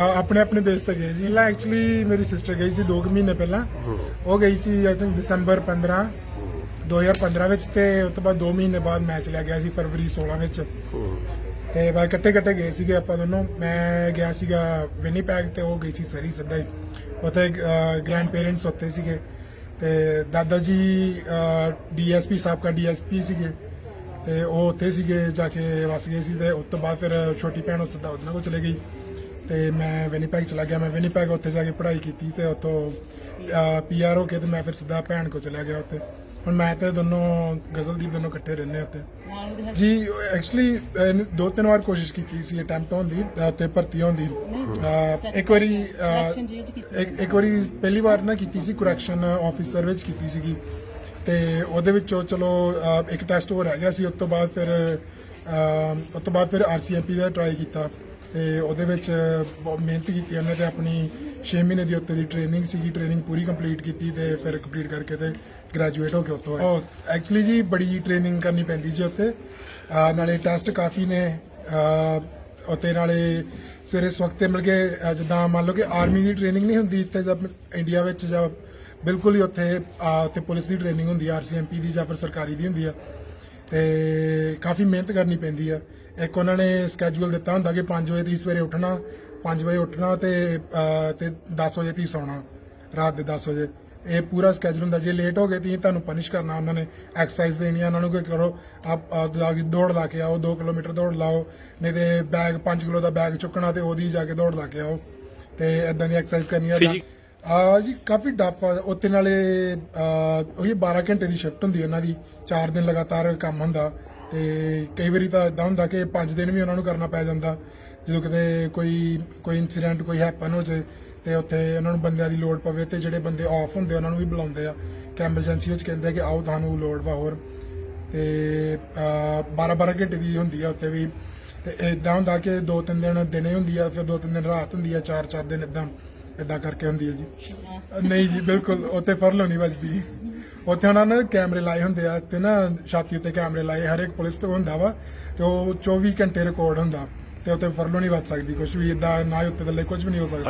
ਆਪਣੇ ਆਪਣੇ ਬੇਸ ਤੇ ਗਏ ਸੀ। ਲਾ ਐਕਚੁਅਲੀ ਮੇਰੀ ਸਿਸਟਰ ਗਈ ਸੀ 2 ਮਹੀਨੇ ਪਹਿਲਾਂ। ਉਹ ਗਈ ਸੀ ਆਈ ਥਿੰਕ ਦਸੰਬਰ 15 2015 ਵਿੱਚ ਤੇ ਉਸ ਤੋਂ ਬਾਅਦ 2 ਮਹੀਨੇ ਬਾਅਦ ਮੈਚ ਲਿਆ ਗਿਆ ਸੀ ਫਰਵਰੀ 16 ਵਿੱਚ। ਤੇ ਬਾਅਦ ਇਕੱਠੇ ਇਕੱਠੇ ਗਏ ਸੀਗੇ ਆਪਾਂ ਦੋਨੋਂ। ਮੈਂ ਗਿਆ ਸੀਗਾ ਵਿਨੀਪੈਗ ਤੇ ਉਹ ਗਈ ਸੀ ਸਰੀ ਸਿੱਧਾ ਹੀ। ਉੱਥੇ ਗ੍ਰੈਂਡ ਪੇਰੈਂਟਸ ਉੱਥੇ ਸੀਗੇ। ਤੇ ਦਾਦਾ ਜੀ ਡੀਐਸਪੀ ਸਾਹਿਬ ਦਾ ਡੀਐਸਪੀ ਸੀਗੇ। ਤੇ ਉਹ ਉੱਥੇ ਸੀਗੇ, ਜਾ ਕੇ ਵਸ ਗਏ ਸੀ ਤੇ ਉਸ ਤੋਂ ਬਾਅਦ ਫਿਰ ਛੋਟੀ ਭੈਣ ਉਸ ਦਾ ਉਹਨਾਂ ਕੋਲ ਚਲੇ ਗਈ। ਤੇ ਮੈਂ ਵਿਨੀਪੈਗ ਚਲਾ ਗਿਆ। ਮੈਂ ਵਿਨੀਪੈਗ ਉੱਥੇ ਜਾ ਕੇ ਪੜ੍ਹਾਈ ਕੀਤੀ ਤੇ ਉੱਥੋਂ ਪੀਆਰ ਹੋ ਕੇ ਤੇ ਮੈਂ ਫਿਰ ਸਿੱਧਾ ਭੈਣ ਕੋਲ ਚਲਾ ਗਿਆ ਉੱਥੇ। ਹੁਣ ਮੈਂ ਤੇ ਦੋਨੋਂ ਗਜ਼ਲਦੀਪ ਦੋਨੋਂ ਇਕੱਠੇ ਰਹਿੰਦੇ ਉੱਥੇ। ਜੀ ਐਕਚੁਅਲੀ ਦੋ ਤਿੰਨ ਵਾਰ ਕੋਸ਼ਿਸ਼ ਕੀਤੀ ਸੀ ਅਟੈਂਪਟ ਹੋਣ ਦੀ ਤੇ ਭਰਤੀ ਹੋਣ ਦੀ। ਇੱਕ ਵਾਰੀ। ਇੱਕ ਵਾਰੀ ਪਹਿਲੀ ਵਾਰ ਨਾ ਕੀਤੀ ਸੀ ਕਰੈਕਸ਼ਨ ਆਫੀਸਰ ਵਿੱਚ ਕੀਤੀ ਸੀਗੀ। ਤੇ ਉਹਦੇ ਵਿੱਚੋਂ ਚਲੋ ਇੱਕ ਟੈਸਟ ਹੋ ਰਹਿ ਗਿਆ ਸੀ ਉਸ ਤੋਂ ਬਾਅਦ ਫਿਰ ਉਸ ਤੋਂ ਬਾਅਦ ਫਿਰ ਆਰਸੀਐਮਪੀ ਦਾ ਟਰਾਈ ਕੀਤਾ। ਤੇ ਉਹਦੇ ਵਿੱਚ ਬਹੁਤ ਮਿਹਨਤ ਕੀਤੀ ਉਹਨੇ ਤੇ ਆਪਣੀ 6 ਮਹੀਨੇ ਦੀ ਉੱਤੇ ਦੀ ਟ੍ਰੇਨਿੰਗ ਸੀਗੀ ਟ੍ਰੇਨਿੰਗ ਪੂਰੀ ਕੰਪਲੀਟ ਕੀਤੀ ਤੇ ਫਿਰ ਕੰਪਲੀਟ ਕਰਕੇ ਤੇ ਗ੍ਰੈਜੂਏਟ ਹੋ ਕੇ ਉੱਥੋਂ ਆਏ। ਉਹ ਐਕਚੁਅਲੀ ਜੀ ਬੜੀ ਟ੍ਰੇਨਿੰਗ ਕਰਨੀ ਪੈਂਦੀ ਜੀ ਉੱਥੇ। ਨਾਲੇ ਟੈਸਟ ਕਾਫੀ ਨੇ। ਅਹ, ਨਾਲੇ ਸਵੇਰੇ ਸਵਖਤੇ ਮਿਲ ਕੇ ਅਹ, ਜਿੱਦਾਂ ਮੰਨ ਲਓ ਕਿ ਆਰਮੀ ਦੀ ਟ੍ਰੇਨਿੰਗ ਨਹੀਂ ਹੁੰਦੀ ਤੇ ਜਦ ਇੰਡੀਆ ਵਿੱਚ ਜਾਂ ਬਿਲਕੁਲ ਹੀ ਉੱਥੇ ਅਹ, ਉੱਥੇ ਪੁਲਿਸ ਦੀ ਟ੍ਰੇਨਿੰਗ ਹੁੰਦੀ ਆ ਆਰਸੀਐਮਪੀ ਦੀ ਜਾਂ ਫਿਰ ਸਰਕਾਰੀ ਦੀ ਹੁੰਦੀ ਆ। ਤੇ ਕਾਫੀ ਮਿਹਨਤ ਕਰਨੀ ਪੈਂਦੀ ਆ। ਇੱਕ ਉਹਨਾਂ ਨੇ ਸਕੇਜੂਲ ਦਿੱਤਾ ਹੁੰਦਾ ਕਿ 5 ਵਜੇ ਤੀ ਸਵੇਰੇ ਉੱਠਣਾ 5 ਵਜੇ ਉੱਠਣਾ ਤੇ ਅਹ, ਤੇ 10 ਵਜੇ ਤੀ ਸੌਣਾ ਰਾਤ ਦੇ 10 ਵਜੇ। ਇਹ ਪੂਰਾ ਸਕੇਜੂਲ ਹੁੰਦਾ ਜੇ ਲੇਟ ਹੋ ਗਏ ਤੀ ਤੁਹਾਨੂੰ ਪਨਿਸ਼ ਕਰਨਾ ਉਹਨਾਂ ਨੇ ਐਕਸਰਸਾਈਜ਼ ਦੇਣੀ ਆ ਉਹਨਾਂ ਨੂੰ ਕਿ ਕਰੋ ਆਪ ਦੌੜ ਲਾ ਕੇ ਆਓ 2 ਕਿਲੋਮੀਟਰ ਦੌੜ ਲਾਓ ਨਹੀਂ ਤੇ ਬੈਗ 5 ਕਿਲੋ ਦਾ ਬੈਗ ਚੁੱਕਣਾ ਤੇ ਉਹਦੀ ਜਾ ਕੇ ਦੌੜ ਲਾ ਕੇ ਆਓ। ਤੇ ਇਦਾਂ ਦੀ ਐਕਸਰਸਾਈਜ਼ ਕਰਨੀ ਆ ਆ ਜੀ, ਕਾਫੀ ਡੱਫ ਆ। ਉੱਤੇ ਨਾਲੇ ਉਹੀ 12 ਘੰਟੇ ਦੀ ਸ਼ਿਫਟ ਹੁੰਦੀ ਉਹਨਾਂ ਦੀ। 4 ਦਿਨ ਲਗਾਤਾਰ ਕੰਮ ਹੁੰਦਾ। ਤੇ ਕਈ ਵਾਰੀ ਤਾਂ ਇਦਾਂ ਹੁੰਦਾ ਕਿ 5 ਦਿਨ ਵੀ ਉਹਨਾਂ ਨੂੰ ਕਰਨਾ ਪੈ ਜਾਂਦਾ। ਜਦੋਂ ਕਿਤੇ ਕੋਈ ਕੋਈ ਇਨਸੀਡੈਂਟ ਕੋਈ ਹੈਪਨ ਹੋ ਜੇ, ਤੇ ਉੱਥੇ ਉਹਨਾਂ ਨੂੰ ਬੰਦਿਆਂ ਦੀ ਲੋੜ ਪਵੇ ਤੇ ਜਿਹੜੇ ਬੰਦੇ ਆਫ ਹੁੰਦੇ ਉਹਨਾਂ ਨੂੰ ਵੀ ਬੁਲਾਉਂਦੇ ਆ। ਕਿ ਐਮਰਜੈਂਸੀ ਵਿੱਚ ਕਹਿੰਦੇ ਆ ਕਿ ਆਓ, ਤੁਹਾਨੂੰ ਲੋੜ ਵਾ ਹੋਰ। ਤੇ 12 12 ਘੰਟੇ ਦੀ ਹੁੰਦੀ ਆ ਉੱਥੇ ਵੀ। ਤੇ ਇਦਾਂ ਹੁੰਦਾ ਕਿ ਦੋ ਤਿੰਨ ਦਿਨ ਦਿਨੇ ਹੁੰਦੀ ਆ, ਫਿਰ ਦੋ ਤਿੰਨ ਦਿਨ ਰਾਤ ਹੁੰਦੀ ਆ, ਚਾਰ ਚਾਰ ਦਿਨ ਇਦਾਂ ਇਦਾਂ ਕਰਕੇ ਹੁੰਦੀ ਹੈ ਜੀ। ਨਹੀਂ ਜੀ, ਬਿਲਕੁਲ, ਉੱਥੇ ਫਰਲੋ ਨਹੀਂ ਵੱਜਦੀ। ਉੱਥੇ ਉਹਨਾਂ ਨੇ ਕੈਮਰੇ ਲਾਏ ਹੁੰਦੇ ਆ ਤੇ ਨਾ ਛਾਤੀ ਉੱਤੇ ਕੈਮਰੇ ਲਾਏ, ਹਰ ਇੱਕ ਪੁਲਿਸ ਤੋਂ ਹੁੰਦਾ ਵਾ ਤੇ ਉਹ 24 ਘੰਟੇ ਰਿਕਾਰਡ ਹੁੰਦਾ ਤੇ ਉੱਥੇ ਫਰਲੋ ਨਹੀਂ ਵੱਜ ਸਕਦੀ ਕੁਝ ਵੀ ਇਦਾਂ ਨਾ ਹੀ ਉੱਤੇ ਥੱਲੇ ਕੁਝ ਵੀ ਨਹੀਂ ਹੋ ਸਕਦਾ।